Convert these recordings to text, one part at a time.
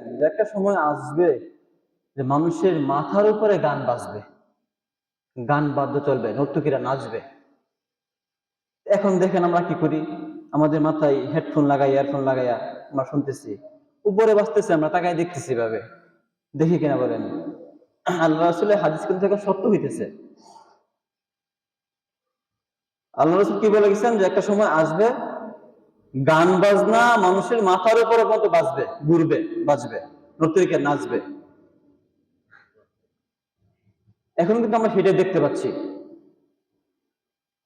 একটা সময় আসবে যে মানুষের মাথার উপরে গান বাজবে। গান বাদ্য চলবে, নর্তকীরা নাচবে। এখন দেখেন আমরা কি করি? আমাদের মাথায় হেডফোন লাগাই, ইয়ারফোন লাগাইয়া আমরা শুনতেছি। উপরে বাজতেছে, আমরা তাকাই দেখতেছি ভাবে দেখি কিনা বলেন। আল্লাহ রসুলের হাদিস কিন্তু এখন সত্য হইতেছে। আল্লাহ রসুল কি বলে গেছেন? যে একটা সময় আসবে গান বাজনা মানুষের মাথার উপরে মতো বাজবে, ঘুরবে, বাজবে নর্তকীরা নাচবে। এখন কিন্তু আমরা সেটাই দেখতে পাচ্ছি।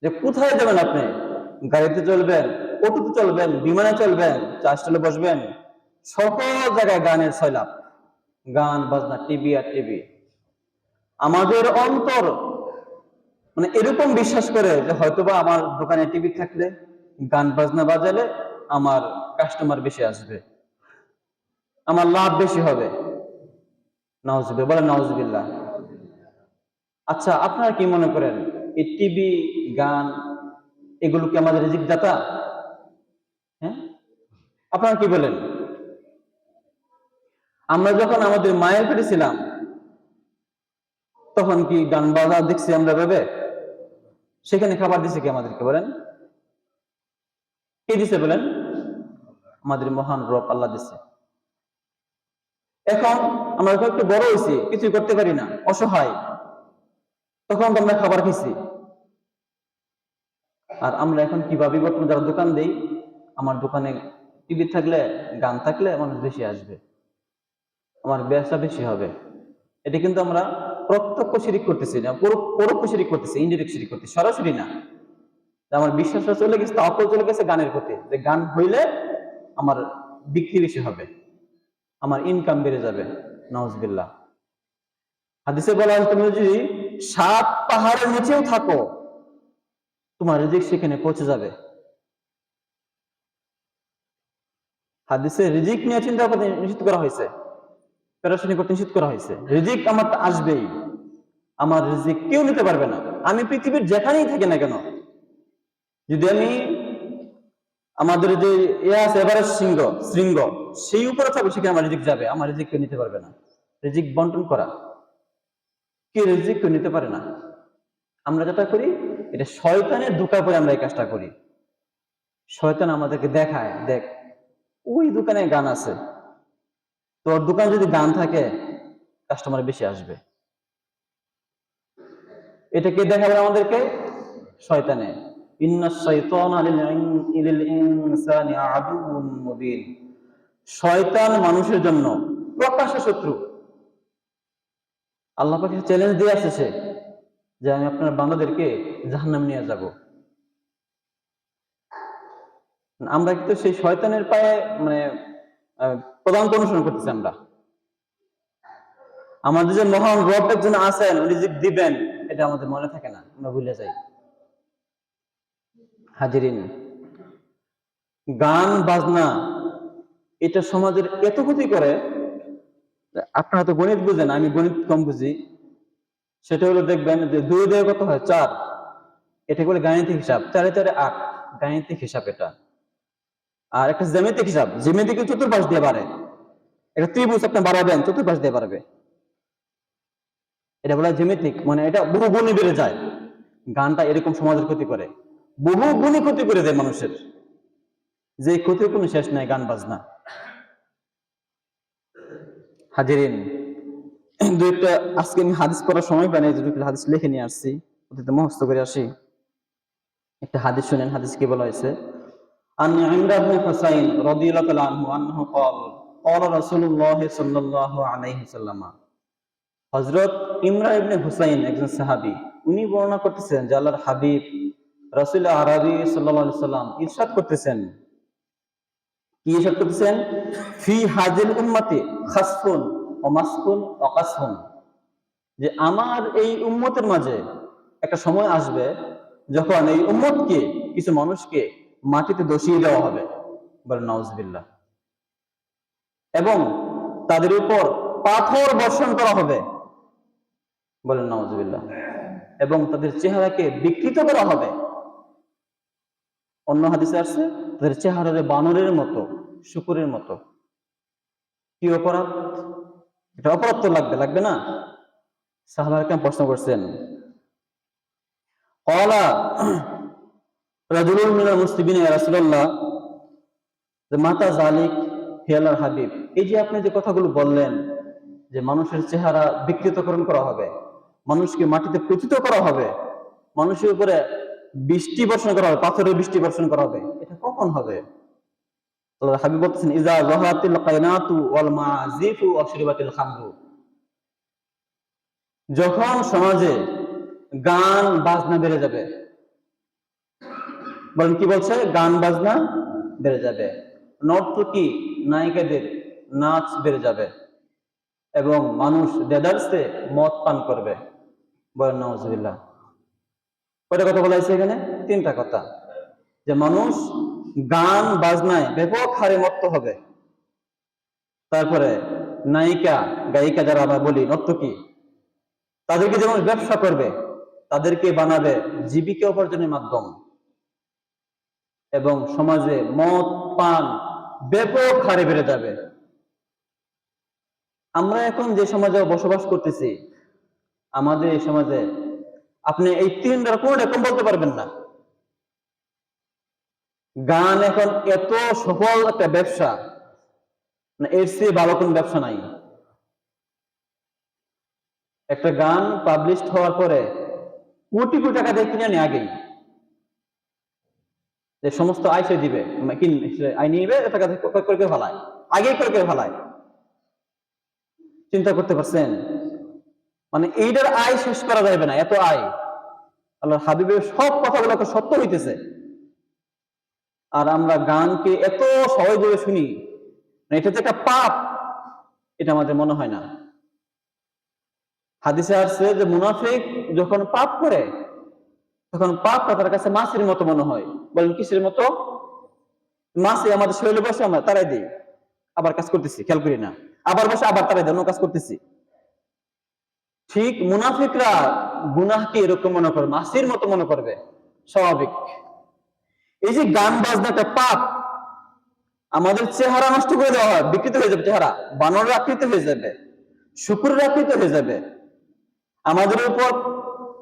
যে কোথায় যাবেন আপনি? গাড়িতে চলবেন, অটোতে চলবেন, বিমানে চলবেন চার বসবেন, সকল জায়গায় গানের সয়লাভ গান, বাজনা, টিভি আর টিভি। আমাদের অন্তর মানে এরকম বিশ্বাস করে যে হয়তোবা আমার দোকানে টিভি থাকলে, গান, বাজনা বাজালে আমার কাস্টমার বেশি আসবে। আমার লাভ বেশি হবে। নওয়াজবিল্লাহ বলেন নওয়াজবিল্লাহ আচ্ছা আপনারা কি মনে করেন, এই টিভি, গান, এগুলো কি আমাদের রিজিক দাতা হ্যাঁ? আপনারা কি বলেন? আমরা যখন আমাদের মায়ের পেটে ছিলাম, তখন কি গান বাজা দেখছি আমরা ভেবে? সেখানে খাবার দিছে কি আমাদেরকে, বলেন? কে দিছে বলেন? আমাদের মহান রব আল্লাহ দিছে। এখন আমরা যখন একটু বড় হয়েছি, কিছুই করতে পারি না, অসহায়, তখন আমরা খাবার খেয়েছি আর আমরা এখন কীভাবে বর্তমানে যারা দোকান দেই, আমার দোকানে টিভি থাকলে, গান থাকলে মানুষ বেশি আসবে। আমার ব্যবসা বেশি হবে। এটা কিন্তু আমরা প্রত্যক্ষ শিরিক করতেছি না, পরোক্ষ শিরিক করতেছি ইনডিরেক্ট শিরিক করতেছি, সরাসরি না। আমার বিশ্বাসটা চলে গেছে তাওয়াক্কুল চলে গেছে গানের প্রতি। যে গান হইলে আমার বিক্রি বেশি হবে, আমার ইনকাম বেড়ে যাবে নওয়াজবিল্লাহ হাদিসে বলা হয় তুমি যদি সাত পাহাড়ের নিচেও থাকো, তোমার রিজিক সেখানে পৌঁছে যাবে। হাদিসে রিজিক নিয়ে চিন্তা করতে নিষিদ্ধ করা হয়েছে প্যারাশনি করতে নিষিদ্ধ করা হয়েছে। রিজিক আমার আসবেই, আমার রিজিক কেউ নিতে পারবে না। আমি পৃথিবীর যেখানেই থাকি না কেন যদি আমি আমাদের যে ইয়ে আছে এবারে সিংহ শৃঙ্গ, সেই উপরে থাকবে, সেখানে আমার রিজিক যাবে, আমার রিজিক কেউ নিতে পারবে না। রিজিক বন্টন করা। কে রিজিক কেউ নিতে পারে না। আমরা যেটা করি, এটা শয়তানের দুকা পরে আমরা এই কাজটা করি। শয়তান আমাদেরকে দেখায়, দেখ, ওই দোকানে গান আছে। তোর দোকানে যদি গান থাকে কাস্টমার বেশি আসবে। এটা কে দেখাবে আমাদেরকে? শয়তানে। শয়তান মানুষের জন্য প্রকাশ্য শত্রু। আল্লাহ পাকে চ্যালেঞ্জ দিয়ে আসছে যে আমি আপনার বান্দাদেরকে জাহান্নাম নিয়ে যাব। আমরা কিন্তু সেই শয়তানের পায়ে মানে প্রধানত অনুসরণ করতেছি আমরা। আমাদের যে মহান রব একজন আছেন, উনি যে দিবেন, এটা আমাদের মনে থাকে না, আমরা ভুলে যাই। হাজিরিন। গান, বাজনা, এটা সমাজের এত ক্ষতি করে, আপনারা তো গণিত বুঝেন, আমি গণিত কম বুঝি। সেটা হলো দেখবেন যে দুই দুই কত হয়? চার। এটা বলে গাণিতিক হিসাব। চারে চারে আট। গাণিতিক হিসাব এটা। আর একটা জ্যামিতিক হিসাব। জ্যামিতিক চতুর্পাশ দিয়ে বাড়ে। একটা ত্রিভুজ আপনি বাড়াবেন, চতুর্পাশ দিয়ে পারবে এটা বলা জ্যামিতিক। মানে এটা বহু গুণে বেড়ে যায়। গানটা এরকম সমাজের ক্ষতি করে। বহু গুণে ক্ষতি করে দেয় মানুষের যে ক্ষতির কোনো শেষ নাই গান বাজনা হাজিরিন দু একটা আজকে আমি হাদিস পড়ার সময় পাই নাই দু একটা হাদিস লিখে নিয়ে আসছি ওটাতে মুখস্থ করে আসি একটা হাদিস শুনেন হাদিস কি বলা হয়েছে عن عمرو بن حسين رضي الله تعالى عنه أنه قال قال رسول الله صلى الله عليه وسلم হযরত ইমরান ইবনে হুসাইন একজন সাহাবী উনি বর্ণনা করতেছেন যে আল্লাহর হাবিব রাসূল সাল্লাম ইরশাদ করতেছেন। কি ইরশাদ করতেছেন? ফি হাজিল উম্মতি খাসফুন যে আমার এই উম্মতের মাঝে একটা সময় আসবে যখন এই উম্মতকে, কিছু মানুষকে মাটিতে দশিয়ে দেওয়া হবে। বলে নওয়াজবিল্লাহ এবং তাদের উপর পাথর বর্ষণ করা হবে। বলেন নওয়াজবিল্লাহ এবং তাদের চেহারাকে বিকৃত করা হবে। অন্য হাদিসে আসছে, তাদের চেহারা বানরের মতো, শুকুরের মতো। কি অপরাধ? এটা অপরাধ তো লাগবে লাগবে না? সাহাবার কেন প্রশ্ন করছেন? কলা মুসলিমিন, ইয়া রাসূলুল্লাহ, যে মাতা জালিক, হে আল্লাহর হাবিব, এই যে আপনি যে কথাগুলো বললেন, যে মানুষের চেহারা বিকৃতকরণ করা হবে, মানুষকে মাটিতে পতিত করা হবে, মানুষের উপরে বৃষ্টি বর্ষণ করা হবে, পাথরের বৃষ্টি বর্ষণ করা হবে, এটা কখন হবে? হাবিব বলতেছেন ইজা যাহাতিল কায়নাতু ওয়াল মাযিফু ওয়া খামরু। যখন সমাজে গান, বাজনা বেড়ে যাবে, বলেন কি বলছে? গান, বাজনা বেড়ে যাবে। নর্তকী নায়িকাদের নাচ বেড়ে যাবে এবং মানুষ দেদারসে মদ পান করবে। বলেন নওয়াজবিল্লাহ কয়টা কথা বলা হয়েছে এখানে? তিনটা কথা। যে মানুষ গান, বাজনায় ব্যাপক হারে মত্ত হবে। তারপরে নায়িকা, গায়িকা যারা আমরা বলি নর্তকী তাদেরকে যেমন ব্যবসা করবে, তাদেরকে বানাবে জীবিকা উপার্জনের মাধ্যম। এবং সমাজে মদ, পান ব্যাপক হারে বেড়ে যাবে। আমরা এখন যে সমাজে বসবাস করতেছি, আমাদের এই সমাজে আপনি এই তিনটার কোনটা কম বলতে পারবেন না। গান এখন এত সফল একটা ব্যবসা। এর চেয়ে ভালো কোন ব্যবসা নাই। একটা গান পাবলিশ হওয়ার পরে কোটি কোটি টাকা দিয়ে কিনে আনে আগেই। যে সমস্ত আয় সে দিবে। মানে আয় নিবে টাকা করে ফেলায়। আগেই করে ফেলায়। চিন্তা করতে পারছেন? মানে এইটার আয় শেষ করা যাবে না, এত আয়। আল্লাহর হাবিবের সব কথাগুলো তো সত্য হইতেছে। আর আমরা গানকে এত সহজভাবে শুনি মানে এটা যে একটা পাপ, এটা আমাদের মনে হয় না। হাদিসে আসছে যে মুনাফিক যখন পাপ করে, তখন পাপটা তার কাছে মাছের মতো মনে হয়। বলেন, কিসের মতো? মাছে আমাদের শরীরে বসে আমরা তারাই দিই। আবার কাজ করতেছি, খেয়াল করি না। আবার বসে আবার তারাই অন্য কাজ করতেছি। ঠিক মুনাফিকরা গুনাহকে এরকম মনে করবে, মাসির মতো মনে করবে, স্বাভাবিক। এই যে গান বাজনাটা পাপ, আমাদের চেহারা নষ্ট করে দেওয়া হয়, বিকৃত হয়ে যাবে চেহারা, বানরের আকৃতি হয়ে যাবে, শুকুরের আকৃতি হয়ে যাবে। আমাদের উপর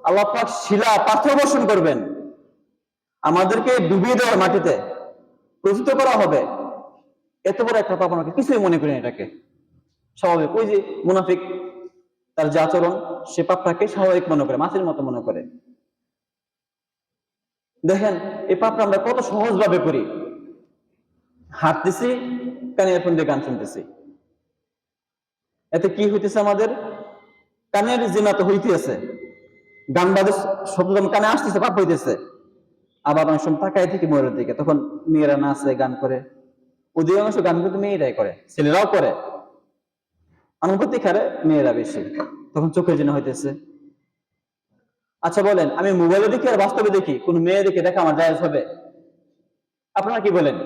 আল্লাহ পাক শিলা, পাথর বর্ষণ করবেন। আমাদেরকে ডুবিয়ে দেওয়ার মাটিতে প্রস্তুত করা হবে। এত বড় একটা পাপ আমাকে কিছুই মনে করি এটাকে। স্বাভাবিক। ওই যে মুনাফিক তার যে আচরণ সে পাপটাকে স্বাভাবিক মনে করে, মাছের মতো মনে করে। দেখেন, এই পাপটা আমরা কত সহজ ভাবে করি। হাঁটতেছি কানের ফোন দিয়ে গান শুনতেছি। এতে কি হইতেছে আমাদের? কানের জিনা তো হইতেছে। গান বাজে শব্দ কানে আসতেছে, পাপ হইতেছে। আবার অনেক সময় তাকায় থেকে ময়ূরের দিকে, তখন মেয়েরা নাচে, গান করে। অধিকাংশ গান কিন্তু মেয়েরাই করে, ছেলেরাও করে। অনুভূতি খারে মেয়েরা বেশি। তখন চোখের জন্য হইতেছে। আচ্ছা বলেন, আমি মোবাইলে দেখি আর বাস্তবে দেখি, কোন মেয়ে দেখে দেখা আমার জায়েজ হবে? আপনারা কি বলেন?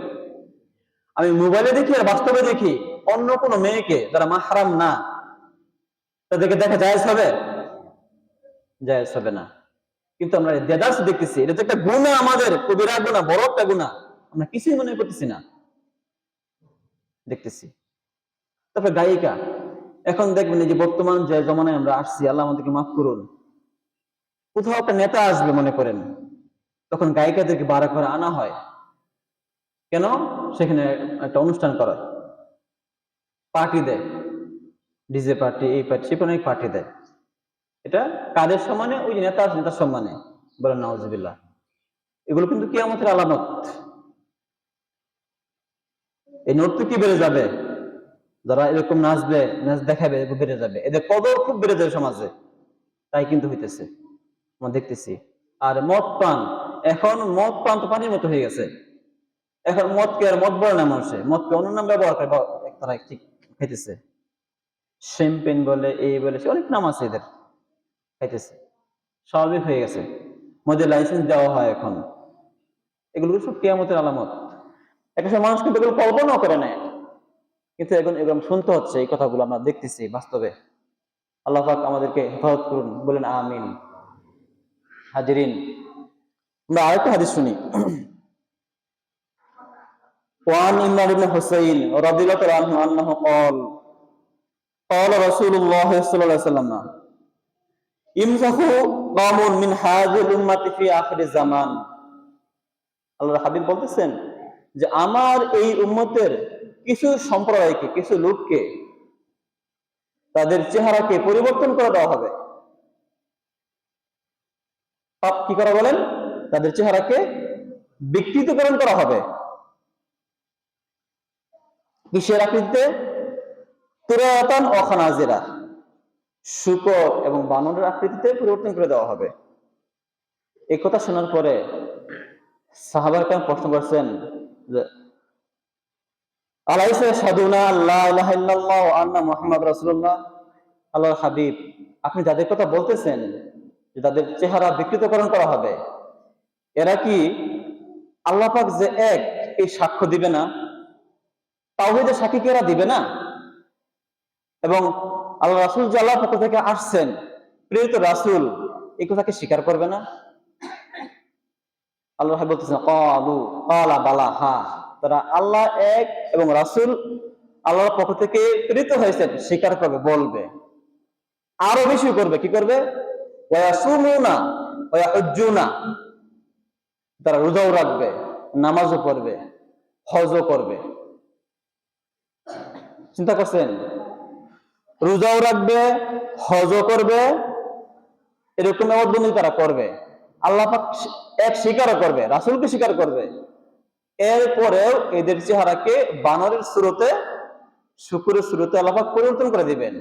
আমি মোবাইলে দেখি আর বাস্তবে দেখি, অন্য কোনো মেয়েকে যারা মাহারাম না, তাদেরকে দেখা জায়েজ হবে? জায়েজ হবে না। কিন্তু আমরা দেদাস দেখতেছি, এটা তো একটা গুণা আমাদের, কবিরা গুণা, বড় একটা গুণা। আমরা কিছুই মনে করতেছি না। দেখতেছি। তারপরে গায়িকা এখন দেখবেন যে বর্তমান যে জমানায় আমরা আসছি, আল্লাহ আমাদেরকে মাফ করুন। কোথাও একটা নেতা আসবে মনে করেন, তখন গায়িকাদেরকে বাড়া করে আনা হয়। কেন? সেখানে একটা অনুষ্ঠান করা হয়। পার্টি দেয়। ডিজে পার্টি, এই পার্টি, সে অনেক পার্টি দেয়। এটা কাদের সম্মানে? ওই নেতা আছে নেতার সম্মানে। বলেন নওয়াজবিল্লাহ এগুলো কিন্তু কিয়ামতের আলামত। এই নর্তকী বেড়ে যাবে? যারা এরকম নাচবে, নাচ দেখাবে বেড়ে যাবে। এদের কদর খুব বেড়ে যাবে সমাজে। তাই কিন্তু হইতেছে। আমরা দেখতেছি। আর মদ পান, এখন মদ পান তো পানির মতো হয়ে গেছে। এখন মদকে আর মদ বলে না মানুষে। মদকে অন্য নাম ব্যবহার করে তারা ঠিক খাইতেছে। শ্যাম্পেন বলে, এই বলে অনেক নাম আছে এদের। খাইতেছে। স্বাভাবিক হয়ে গেছে। মদের লাইসেন্স দেওয়া হয় এখন। এগুলো সব কেয়ামতের আলামত। একটা সময় মানুষ কিন্তু এগুলো কল্পনাও করে না কিন্তু এখন এগুলো শুনতে হচ্ছে এই কথাগুলো আমরা দেখতেছি বাস্তবে আল্লাহ পাক আমাদেরকে হেফাজত করুন বলেন আমিন হাজিরিন আমরা আরেকটা হাদিস শুনি وعن عمران بن حسين رضي الله عنه أنه قال قال رسول الله صلى الله عليه وسلم ইমসাহু কওমুন মিন হাযিল উম্মতি ফি আখির জামান আল্লাহর হাবিব বলতেছেন যে আমার এই উম্মতের কিছু সম্প্রদায়কে, কিছু লোককে তাদের চেহারাকে পরিবর্তন করে দেওয়া হবে। পাপ কি করা বলেন? তাদের চেহারাকে বিকৃতকরণ করা হবে। কিসের আকৃতিতে তুরাতান ও খানাজিরা, শুকর এবং বানরের আকৃতিতে পরিবর্তন করে দেওয়া হবে। এই কথা শোনার পরে সাহাবার কেন প্রশ্ন করছেন যে আলাইসা আল্লাহ মুহাম্মদ রাসূলুল্লাহ। আল্লাহর হাবিব, আপনি যাদের কথা বলতেছেন, যে তাদের চেহারা বিকৃতকরণ করা হবে, এরা কি আল্লাহ পাক যে এক, এই সাক্ষ্য দিবে না? তাওহীদের সাক্ষী কি এরা দিবে না? এবং আল্লাহ রাসূল যে আল্লাহর পক্ষ থেকে আসছেন, প্রেরিত রাসূল, এই কথাকে স্বীকার করবে না? আল্লাহ বলতেছেন ক্বালা বালা, হা। তারা আল্লাহ এক এবং রাসূল আল্লাহর পক্ষ থেকে প্রেরিত হয়েছেন, স্বীকার করবে, বলবে। আরও বেশি করবে, কি করবে? তারা রোজাও রাখবে, নামাজও পড়বে, হজও করবে। চিন্তা করছেন? রোজাও রাখবে, হজও করবে, এরকম বন্ধু তারা করবে। আল্লাহ এক স্বীকারও করবে, রাসুলকে স্বীকার করবে। এরপরেও এদের চেহারাকে বানরের স্রোতে, শুকুরের স্রোতে আল্লাহ পাক পরিবর্তন করে দিবেন।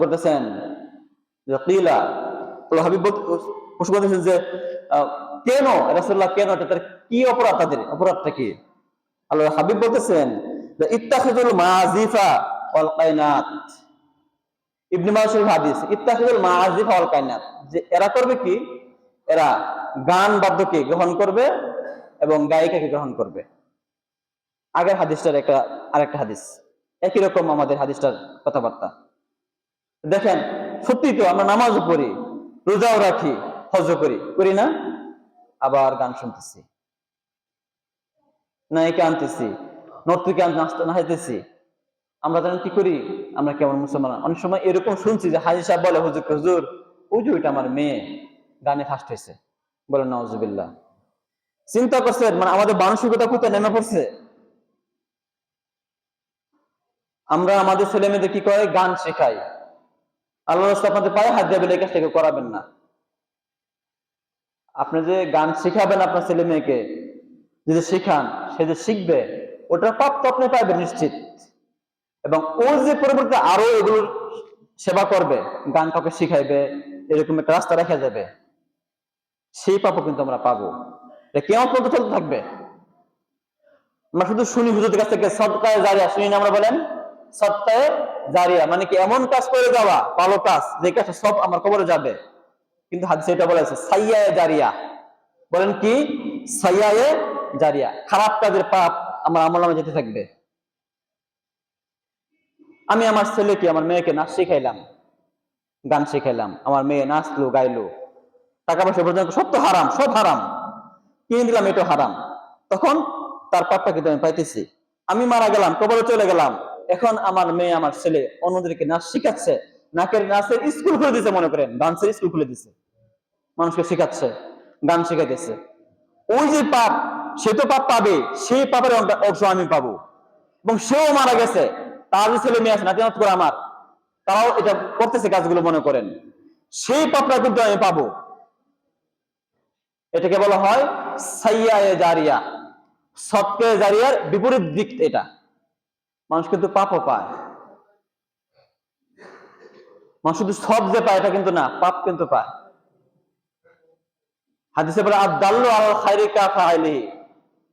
করতেছেন কিলা? করতেছেন যে কেন? রাসূলুল্লাহ কেন? তার কি অপরাধ তাদের? অপরাধটা কি? আল্লাহ হাবিব বলতেছেন যে ইত্তাখিদুল মাজিফা ওয়াল কায়নাত ইবনে মাসুল হাদিস ইত্তাখিদুল মাজিফা কায়নাত যে, এরা করবে কি? এরা গান বাদ্যকে গ্রহণ করবে এবং গায়িকাকে গ্রহণ করবে। আগের হাদিসটার একটা, আরেকটা হাদিস। একই রকম আমাদের হাদিসটার কথাবার্তা। দেখেন, সত্যি তো আমরা নামাজও পড়ি, রোজাও রাখি হজ করি। করি না? আবার গান শুনতেছি। নায়িকা আনতেছি, নর্তকী আন নাচতে নাচাইতেছি। আমরা জানেন কি করি? আমরা কেমন মুসলমান? অনেক সময় এরকম শুনছি যে হাজি সাহেব বলে, হুজুর হুজুর ওই যে ওইটা আমার মেয়ে। গানে ফার্স্ট হয়েছে। বলে নওয়াজুবিল্লাহ চিন্তা করছেন মানে আমাদের মানসিকতা কোথায় নেমে পড়ছে? আমরা আমাদের ছেলে মেয়েদের কি করে গান শেখাই। আল্লাহ আপনাদের পায়ে হাত দেবে এই কাজটাকে করাবেন না। আপনি যে গান শিখাবেন আপনার ছেলে মেয়েকে যদি শিখান, সে যে শিখবে, ওটার তো আপনি পাইবেন নিশ্চিত। এবং ও যে পরবর্তী আরও এগুলোর সেবা করবে, গান কাউকে শিখাইবে, এরকম একটা রাস্তা রেখে যাবে। সেই পাপও কিন্তু আমরা পাবো। কেমন পর্যন্ত চলতে থাকবে। আমরা শুধু শুনি হুজুরদের কাছ থেকে, সৎকায় জারিয়া, শুনি না আমরা বলেন? সৎকায় জারিয়া মানে কি এমন কাজ করে যাওয়া, ভালো কাজ, যে কাজটা সব আমার কবরে যাবে। কিন্তু হাদিসে এটা বলা হয়েছে, সাইয়ায়ে জারিয়া। বলেন কি? সাইয়ায়ে জারিয়া। খারাপ কাজের পাপ আমার আমল নামে যেতে থাকবে। আমি আমার ছেলেকে, আমার মেয়েকে নাচ শিখাইলাম। গান শিখাইলাম। আমার মেয়ে নাচলো, গাইলো। টাকা পয়সা পর্যন্ত সব তো হারাম, সব হারাম। কিনে দিলাম এটা হারাম। তখন তার পাপটা কিন্তু আমি পাইতেছি। আমি মারা গেলাম, কবরে চলে গেলাম। এখন আমার মেয়ে, আমার ছেলে অন্যদেরকে নাচ শিখাচ্ছে। নাকের নাচের স্কুল খুলে দিছে, মনে করেন। ডান্সের স্কুল খুলে দিছে। মানুষকে শিখাচ্ছে, গান শেখাইতেছে। ওই যে পাপ, সে তো পাপ পাবে। সেই পাপের অংশ- আমি পাবো। এবং সেও মারা গেছে। তার যে ছেলে মেয়ে আছে নাতি নাত করে আমার, তারাও এটা করতেছে কাজগুলো, মনে করেন। সেই পাপটা কিন্তু আমি পাবো। এটাকে বলা হয় সাইয়ায়ে জারিয়া। সৎকে জারিয়ার বিপরীত দিক এটা। মানুষ কিন্তু পাপও পায়। মানুষ শুধু সব যে পায়, এটা কিন্তু না, পাপ কিন্তু পায়। হাদিসে বলে, আদাল্লু আল খাইরিকা ফাইলি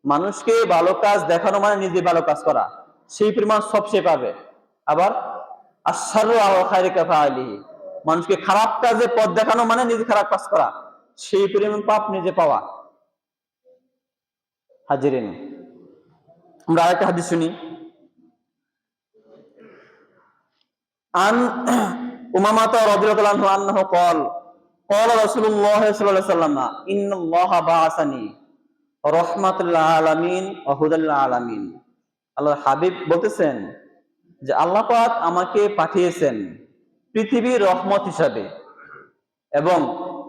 মানুষকে ভালো কাজ দেখানো মানে নিজে ভালো কাজ করা। সেই পরিমাণ সব সে পাবে। আবার আশারু আল খাইরিকা ফাইলি মানুষকে খারাপ কাজে পথ দেখানো মানে নিজে খারাপ কাজ করা। সেই পরিমাণ পাপ নিজে পাওয়া হাজিরিন আমরা আরেকটা হাদিস শুনি আন উমামাতা রাদিয়াল্লাহু আনহু আন্নাহু قال قال رسول الله صلى الله عليه وسلم ان الله بعثني رحمة للعالمين وهدى للعالمين আল্লাহর হাবিব বলতেছেন যে আল্লাহ পাক আমাকে পাঠিয়েছেন পৃথিবীর রহমত হিসাবে এবং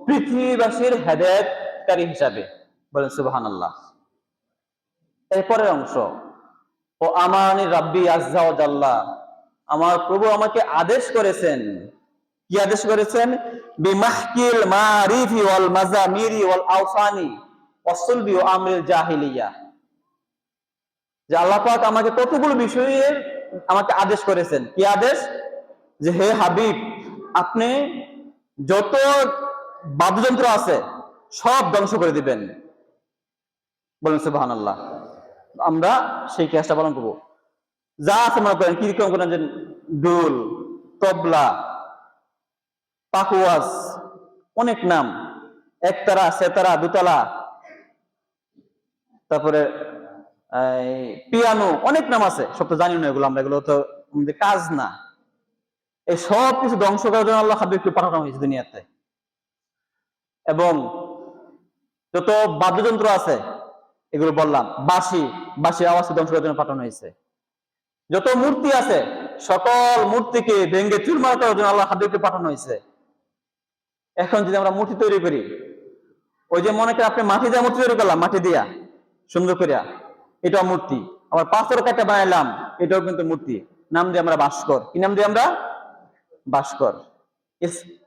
পৃথিবীবাসীর হেদায়তকারী হিসাবে। বলেন সুবাহান আল্লাহ এরপরের অংশ, ও আমানি রাব্বি আজ্জাওয়াজাল্লাহ আমার প্রভু আমাকে আদেশ করেছেন। কি আদেশ করেছেন? বিমাহকিল মারিফি ওয়াল মাজামিরি ওয়াল আওসানি ওয়াসুলবি ও আমরিল জাহিলিয়া। যে আল্লাহ পাক আমাকে কতগুলো বিষয়ের আমাকে আদেশ করেছেন। কি আদেশ? যে, হে হাবিব, আপনি যত বাদ্যযন্ত্র আছে, সব ধ্বংস করে দিবেন। বলেন, সুবহানাল্লাহ। আমরা সেই কাজটা পালন করব। যা আছে মনে করেন, কীরকম করেন যে ডোল তবলা, পাকুয়াজ, অনেক নাম। একতারা, সেতারা, দুতলা, তারপরে পিয়ানো, অনেক নাম আছে। সব তো জানি না এগুলো আমরা, এগুলো তো কাজ না। এই সব কিছু ধ্বংস করার জন্য আল্লাহ হাবিবকে পাঠানো হয়েছে দুনিয়াতে। এবং যত বাদ্যযন্ত্র আছে, এগুলো বললাম, বাঁশি, বাঁশির আওয়াজকে ধ্বংস করার জন্য পাঠানো হয়েছে। যত মূর্তি আছে, সকল মূর্তিকে ভেঙ্গে চুরমার করার জন্য আল্লাহ হাবিবকে পাঠানো হয়েছে। এখন যদি আমরা মূর্তি তৈরি করি, ওই যে মনে করেন আপনি মাটি দিয়ে মূর্তি তৈরি করলাম, মাটি দিয়া, সুন্দর করিয়া, এটাও মূর্তি। আবার পাথর কাটা বানাইলাম, এটাও কিন্তু মূর্তি। নাম দিয়ে আমরা ভাস্কর। কি নাম দিয়ে আমরা? ভাস্কর। ইস-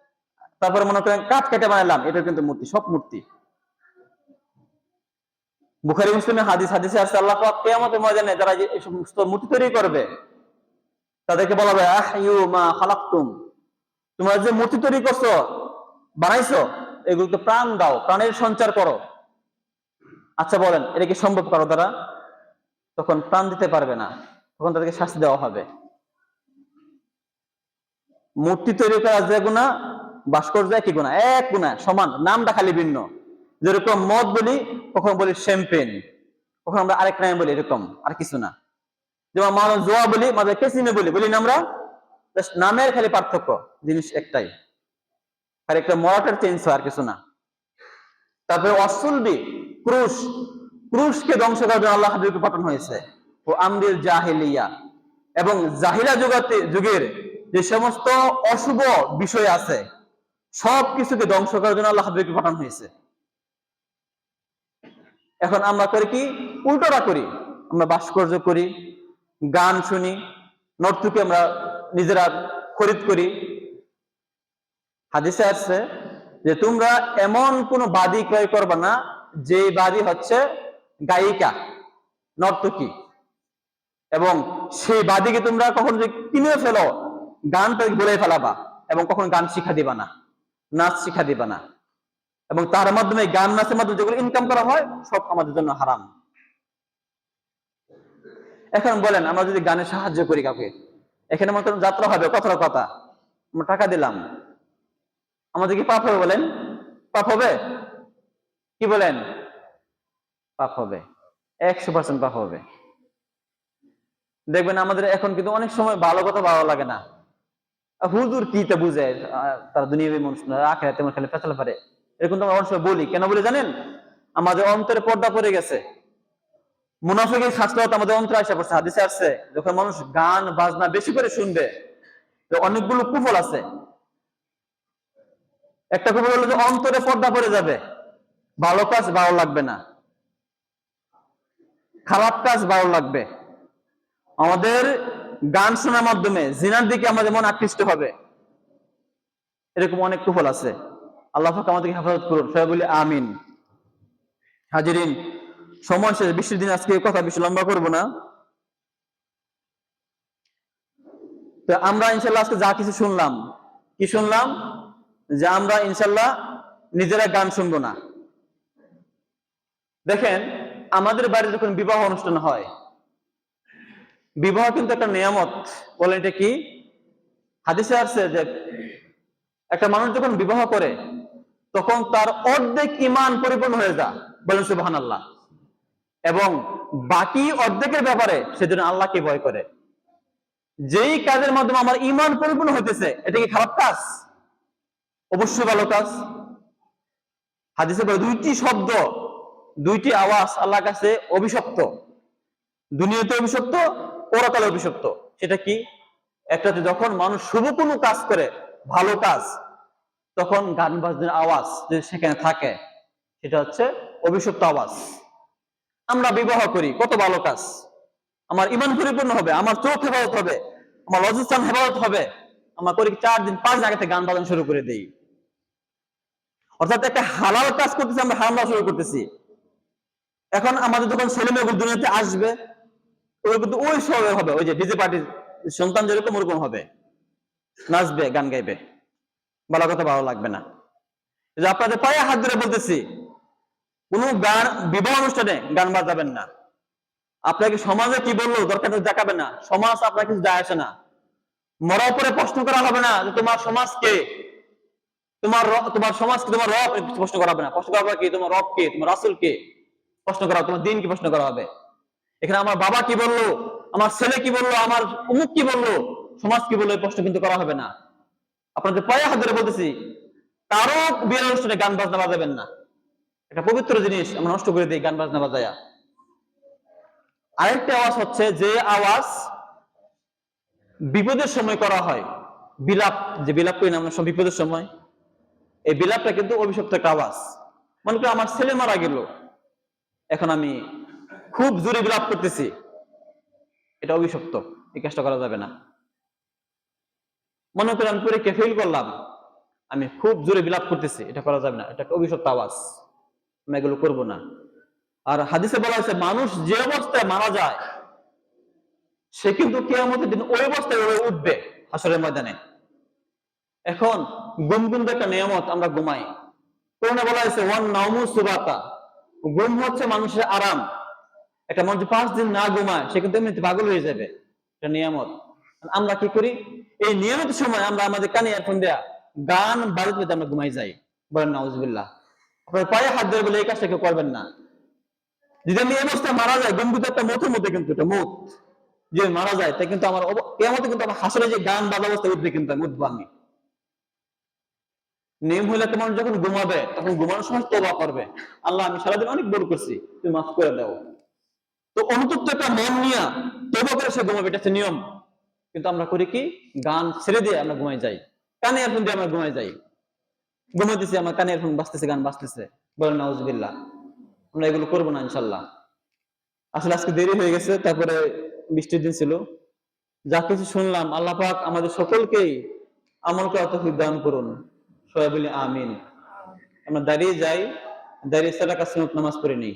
তারপরে মনে করেন কাঠ কেটে বানাইলাম এটাও কিন্তু মূর্তি, সব মূর্তি। বুখারি মুসলিমের হাদিস, হাদিসে আসছে আল্লাহ কিয়ামতের ময়দানে যারা এই সমস্ত মূর্তি তৈরি করবে, তাদেরকে বলা হবে আহইউ মা খালাকতুম। তোমরা যে মূর্তি তৈরি করছ, বানাইছো, এগুলোকে প্রাণ দাও, প্রাণের সঞ্চার করো। আচ্ছা বলেন, এটা কি সম্ভব কারও দ্বারা? তখন প্রাণ দিতে পারবে না, তখন তাদেরকে শাস্তি দেওয়া হবে। মূর্তি তৈরি করা যে গুণা ভাস্কর্য একই গুণা, এক গুণা, সমান, নামটা খালি ভিন্ন। যেরকম মদ বলি, কখন বলি শ্যাম্পেন কখন আমরা আরেক নামে বলি এরকম, আর কিছু না। যেমন মানুষ জোয়া বলি, মাঝে কেসিমে বলি বলি না আমরা? নামের খালি পার্থক্য, জিনিস একটাই। আর একটা মরাটার চেঞ্জ হয়, আর কিছু না। তারপরে অসুলবি ক্রুশ। ক্রুশকে ধ্বংস করার জন্য আল্লাহ হাবিবকে পাঠানো হয়েছে। ও আমরিল জাহিলিয়া। এবং জাহিলা যুগাতে যুগের যে সমস্ত অশুভ বিষয় আছে সব কিছুকে ধ্বংস করার জন্য আল্লাহ হাবিবকে পাঠানো হয়েছে। এখন আমরা করি কি? উল্টোটা করি। আমরা ভাস্কর্য করি, গান শুনি নর্তুকে আমরা নিজেরা খরিদ করি। হাদিসে আসছে যে তোমরা এমন কোন বাদী ক্রয় করবে না যে বাদী হচ্ছে গায়িকা নর্তকী এবং সেই বাদীকে তোমরা কখন যে কিনে ফেলো গান গানটা বলে ফেলাবা এবং কখন গান শিখা দিবা না। নাচ শিখা দিবা না। এবং তার মাধ্যমে গান, নাচের মাধ্যমে যেগুলো ইনকাম করা হয়, সব আমাদের জন্য হারাম। এখন বলেন, আমরা যদি গানে সাহায্য করি কাউকে, এখানে মনে করেন যাত্রা হবে কথার কথা, আমরা টাকা দিলাম। আমাদের কি পাপ হবে বলেন? পাপ হবে? কি বলেন? পাপ হবে। একশো পার্সেন্ট পাপ হবে। দেখবেন আমাদের এখন কিন্তু অনেক সময় ভালো কথা ভালো লাগে না। হুজুর কি তা বুঝে? তারা দুনিয়া মানুষ আখে তেমন খালি পেছালে পারে। এরকম আমরা অনেক বলি। কেন বলি জানেন? আমাদের অন্তরে পর্দা পড়ে গেছে। মুনাফিকের খাসলত আমাদের অন্তরে আসা পড়ছে, হাদিসে আসছে, যখন মানুষ গান, বাজনা বেশি করে শুনবে অনেকগুলো কুফল আছে। একটা কুফল হলো যে অন্তরে পর্দা পড়ে যাবে। ভালো কাজ ভালো লাগবে না। খারাপ কাজ ভালো লাগবে। আমাদের গান শোনার মাধ্যমে জিনার দিকে আমাদের মন আকৃষ্ট হবে। এরকম অনেক কুফল আছে। আল্লাহ আমাদেরকে হেফাজত করুন। সবাই বলি আমিন। হাজিরিন, সময় শেষ, বৃষ্টির দিন, আজকে কথা বেশি লম্বা করব না। তো আমরা ইনশাল্লাহ আজকে যা কিছু শুনলাম, কি শুনলাম? যে আমরা ইনশাল্লাহ নিজেরা গান শুনব না। দেখেন, আমাদের বাড়ি যখন বিবাহ অনুষ্ঠান হয় বিবাহ কিন্তু একটা নিয়ামত। বলেন এটা কি? হাদিসে আসছে যে একটা মানুষ যখন বিবাহ করে, তখন তার অর্ধেক ইমান পরিপূর্ণ হয়ে যা বলেন সুবাহান আল্লাহ এবং বাকি অর্ধেকের ব্যাপারে সেজন্য আল্লাহকে ভয় করে। যেই কাজের মাধ্যমে আমার ইমান পরিপূর্ণ হইতেছে, এটা কি খারাপ কাজ? অবশ্যই ভালো কাজ। হাদিসে বলে দুইটি শব্দ, দুইটি আওয়াজ আল্লাহ কাছে অভিশপ্ত। দুনিয়াতে অভিশপ্ত পরকালে অভিশপ্ত। সেটা কি? একটা যখন মানুষ শুভ কোনো কাজ করে, ভালো কাজ, তখন গান বাজনার আওয়াজ যদি সেখানে থাকে, সেটা হচ্ছে অভিশপ্ত আওয়াজ। আমরা বিবাহ করি, কত ভালো কাজ। আমার ইমান পরিপূর্ণ হবে, আমার চোখ হেফাজত হবে, আমার লজিস্থান হেফাজত হবে। আমার করি চার দিন, পাঁচ দিন আগে থেকে গান বাজানো শুরু করে দেই। অর্থাৎ একটা হালাল কাজ করতেছি, আমরা হারাম শুরু করতেছি। এখন আমাদের যখন ছেলে মেয়ে দুনিয়াতে আসবে ওই কিন্তু ওই হবে, ওই যে ডিজে পার্টির সন্তান যেরকম ওরকম হবে। নাচবে, গান গাইবে। কথা ভালো লাগবে না। যে আপনাদের পায়ে হাত ধরে বলতেছি, কোন গান, বিবাহ অনুষ্ঠানে গান বাজাবেন না। আপনাকে সমাজে কি বলল, দরকার নেই দেখাবেন না। সমাজ আপনার কিছু যায় আসে না। মরার পরে প্রশ্ন করা হবে না যে তোমার সমাজ কে? তোমার তোমার সমাজ কি, তোমার রব? প্রশ্ন করা হবে না। প্রশ্ন করা হবে কি? তোমার রব কে? তোমার রাসুল কে? প্রশ্ন করা তোমার দিন কি প্রশ্ন করা হবে? এখানে আমার বাবা কি বলল? আমার ছেলে কি বলল? আমার অমুক কি বলল? সমাজ কি বলল? এই প্রশ্ন কিন্তু করা হবে না। আপনাদের পায়ে হাত ধরে বলতেছি, কারও বিয়ের অনুষ্ঠানে গান বাজনা বাজাবেন না। একটা পবিত্র জিনিস আমরা নষ্ট করে দিই গান বাজনা বাজায়া। আরেকটা আওয়াজ হচ্ছে যে আওয়াজ বিপদের সময় করা হয়। বিলাপ, যে বিলাপ করি না আমরা বিপদের সময়। এই বিলাপটা কিন্তু অভিশপ্ত একটা আওয়াজ। মনে করি আমার ছেলে মারা গেল। এখন আমি খুব জোরে বিলাপ করতেছি। এটা অভিশপ্ত, এই কাজটা করা যাবে না। মনে করি আমি পরীক্ষা ফেল করলাম, আমি খুব জোরে বিলাপ করতেছি, এটা করা যাবে না, এটা একটা অভিশপ্ত আওয়াজ। আমি এগুলো করব না। আর হাদিসে বলা হয়েছে, মানুষ যে অবস্থায় মারা যায়, সে কিন্তু কেয়ামতের দিন ওই অবস্থায় উঠবে হাসরের ময়দানে। এখন গুম কিন্তু একটা নিয়ামত, আমরা ঘুমাই। কোরআনে বলা হয়েছে, ওয়ান নাউমু সুবাতা। ঘুম হচ্ছে মানুষের আরাম। একটা মানুষ পাঁচ দিন না ঘুমায়, সে কিন্তু এমনিতে পাগল হয়ে যাবে। এটা নিয়ামত। আমরা কি করি? এই নিয়মিত সময় আমরা আমাদের কানে ইয়ারফোন দেয়া গান বাড়িতে আমরা ঘুমাই যাই। বলেন, নাউজুবিল্লাহ। আপনার পায়ে হাত ধরে বলে এই কাজটা কেউ করবেন না। যদি আমি এই অবস্থায় মারা যায় গম্ভীর একটা মতের মধ্যে কিন্তু এটা মুখ যে মারা যায়, তা কিন্তু আমার কেমতে কিন্তু আমার হাসলে যে গান বাজা অবস্থা উঠবে কিন্তু আমি উঠবো আমি। নিয়ম হইলে তোমার যখন ঘুমাবে, তখন ঘুমানোর সময় তোবা করবে। আল্লাহ, আমি সারাদিন অনেক বড় করছি, তুমি মাফ করে দাও। তো অনুতপ্ত একটা মন নিয়ে তোবা করে সে ঘুমাবে, এটা নিয়ম। কিন্তু আমরা করি কি? গান ছেড়ে দিয়ে আমরা ঘুমাই যাই। কানে এরফোন দিয়ে আমরা ঘুমাই যাই। ঘুমাইতেছি, আমার কানে এরফোন বাজতেছে, গান বাজতেছে। বলেন, নাউজবিল্লাহ, আমরা এগুলো করব না, ইনশাল্লাহ। আসলে আজকে দেরি হয়ে গেছে, তারপরে বৃষ্টির দিন ছিল। যা কিছু শুনলাম, আল্লাহ পাক আমাদের সকলকেই আমল করা তৌফিক দান করুন। সবাই বলি, আমিন। আমরা দাঁড়িয়ে যাই, দাঁড়িয়ে সালাকা সুন্নত নামাজ পড়ে নিই।